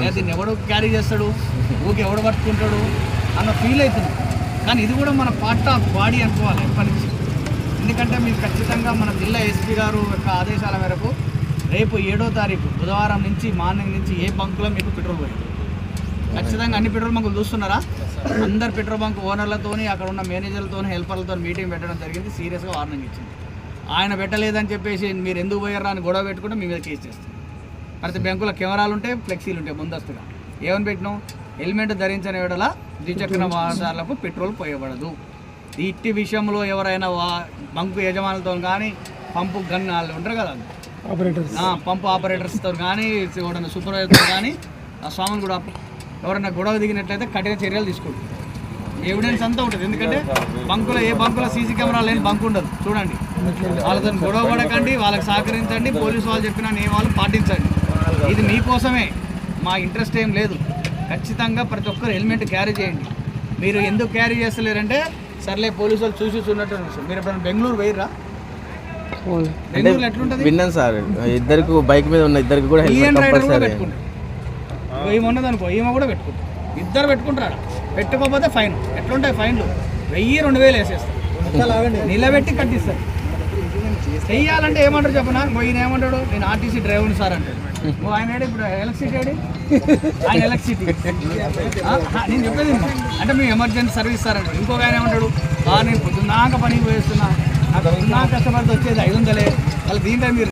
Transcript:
లేదా దీన్ని ఎవడు క్యారీ చేస్తాడు ఊకి ఎవడు పట్టుకుంటాడు అన్న ఫీల్ అవుతుంది. కానీ ఇది కూడా మన పార్ట్ ఆఫ్ బాడీ అనుకోవాలి ఎప్పటి నుంచి. ఎందుకంటే మీరు ఖచ్చితంగా మన జిల్లా ఎస్పీ గారు యొక్క ఆదేశాల మేరకు రేపు ఏడో తారీఖు బుధవారం నుంచి మార్నింగ్ నుంచి ఏ బంకులో మీకు పెట్రోల్ పోయింది? ఖచ్చితంగా అన్ని పెట్రోల్ బంకులు చూస్తున్నారా? అందరు పెట్రోల్ బంక్ ఓనర్లతోని అక్కడ ఉన్న మేనేజర్లతోని హెల్పర్లతో మీటింగ్ పెట్టడం జరిగింది. సీరియస్గా వార్నింగ్ ఇచ్చింది. ఆయన పెట్టలేదని చెప్పేసి మీరు ఎందుకు పోయారా అని గొడవ పెట్టుకుంటే మీ మీద కేసు చేస్తాం ప్రతి బ్యాంకులో కెమెరాలు ఉంటాయి ఫ్లెక్సీలు ఉంటాయి ముందస్తుగా. ఏమని పెట్టినాం హెల్మెట్ ధరించని వేడల ద్విచక్ర వాహనాలకు పెట్రోల్ పోయబడదు. ఇట్టి విషయంలో ఎవరైనా వా బంకు యజమానులతో కానీ పంపు గన్ వాళ్ళు ఉంటారు కదా. ఆపరేటర్స్ ఆ, పంపు ఆపరేటర్స్తో కానీ ఎవరైనా సూపర్వైజర్తో కానీ ఆ స్వామిని కూడా ఎవరైనా గొడవ దిగినట్లయితే కఠిన చర్యలు తీసుకుంటారు ఎవిడెన్స్ అంతా ఉంటుంది. ఎందుకంటే బంకులో ఏ బంకులో సీసీ కెమెరా లేని బంకు ఉండదు. చూడండి. వాళ్ళతో గొడవ పడకండి వాళ్ళకి సహకరించండి పోలీసు వాళ్ళు చెప్పిన నియమాలు పాటించండి. ఇది మీకోసమే మా ఇంట్రెస్ట్ ఏం లేదు. ఖచ్చితంగా ప్రతి ఒక్కరు హెల్మెట్ క్యారీ చేయండి. మీరు ఎందుకు క్యారీ చేస్తలేరంటే సర్లే పోలీసు వాళ్ళు చూసి అనిపిస్తుంది. మీరు ఎప్పుడైనా బెంగళూరు పోయిర్రా? బెంగళూరులో ఎట్లుంటుంది? విన్నాను సార్. ఇద్దరికి బైక్ మీద ఉన్న ఇద్దరికి కూడా పెట్టుకుంటారు. ఈమె ఉన్నది అనుకో ఈమె కూడా పెట్టుకుంటారు. ఇద్దరు పెట్టుకుంటారు పెట్టుకోకపోతే ఫైన్. ఎట్లుంటాయి ఫైన్లు? వెయ్యి రెండు వేలు వేసేస్తారు. నిలబెట్టి కట్టిస్తారు. చెయ్యాలంటే ఏమంటారు చెప్పనా? ఈయన ఏమంటాడు? నేను ఆర్టీసీ డ్రైవర్ సార్ అంటాడు. ఓ ఆయన ఇప్పుడు ఎలక్ట్రిసిటీ ఏడి? ఆయన ఎలక్ట్రిసిటీ. నేను చెప్పేది అంటే మేము ఎమర్జెన్సీ సర్వీస్ సార్ అంటాడు. ఇంకొక ఆయన ఏమంటాడు? "ఆ, నేను పొద్దున్నాక పనికి పోయేస్తున్నా. నాకు పొద్దున్నాక కస్టమర్తో వచ్చేది ఐదు వందలే. వాళ్ళు దీంట్లో మీరు